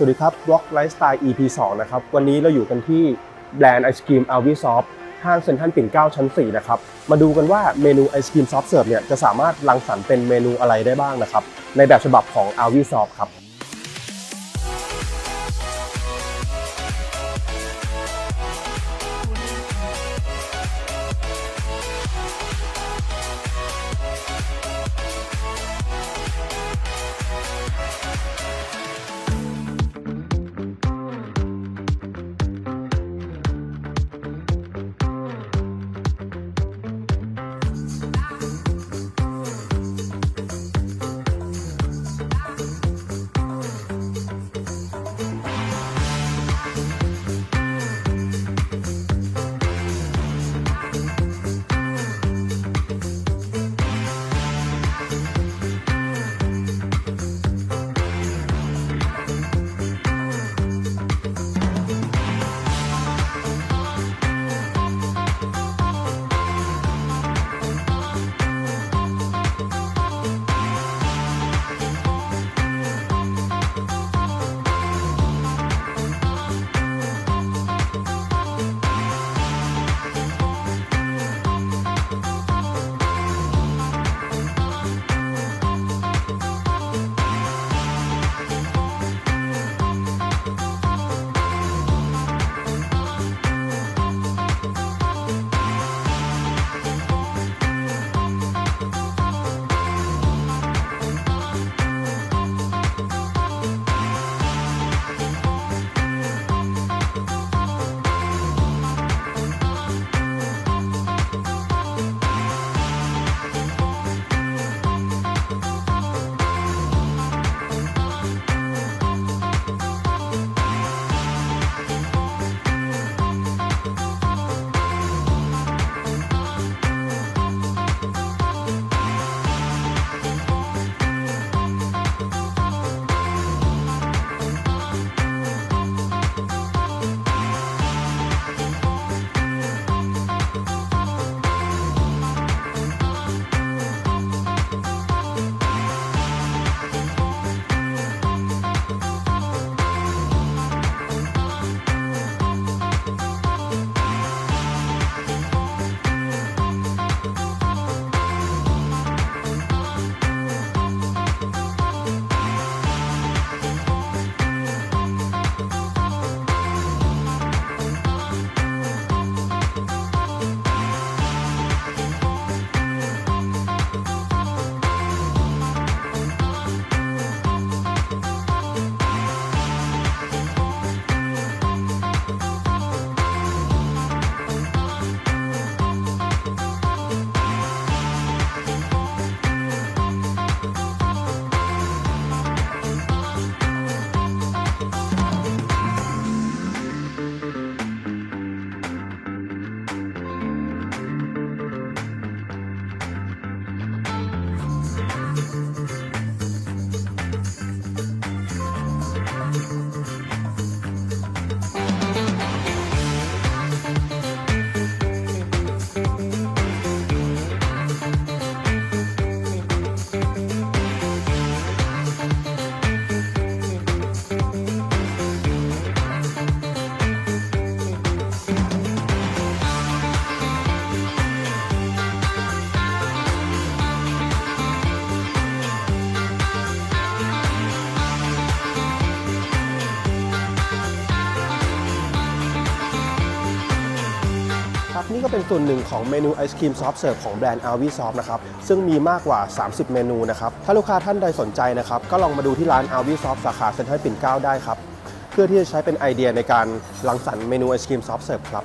สวัสดีครับ Rock Lifestyle EP 2 นะครับ วันนี้เราอยู่กันที่แบรนด์ไอศครีม a l v i s o f t ห้างเซ็นทรัลปิ่นเกล้าชั้น 4 นะครับ มาดูกันว่าเมนูไอศครีมซอฟเสิร์ฟเนี่ยจะสามารถรังสรรค์เป็นเมนูอะไรได้บ้างนะครับ ในแบบฉบับของ a l v i s o f t ครับ นี่ก็เป็นส่วนหนึ่งของเมนูไอศครีมซอฟต์เสิร์ฟของแบรนด์ a l v i s o f t นะครับซึ่งมีมากกว่า 30 เมนูนะครับถ้าลูกค้าท่านใดสนใจนะครับก็ลองมาดูที่ร้าน a l v i s o f t สาขาเซ็นทรัลปิ่นเกล้าได้ครับเพื่อที่จะใช้เป็นไอเดียในการรังสรรค์เมนูไอศครีมซอฟต์เสิร์ฟครับ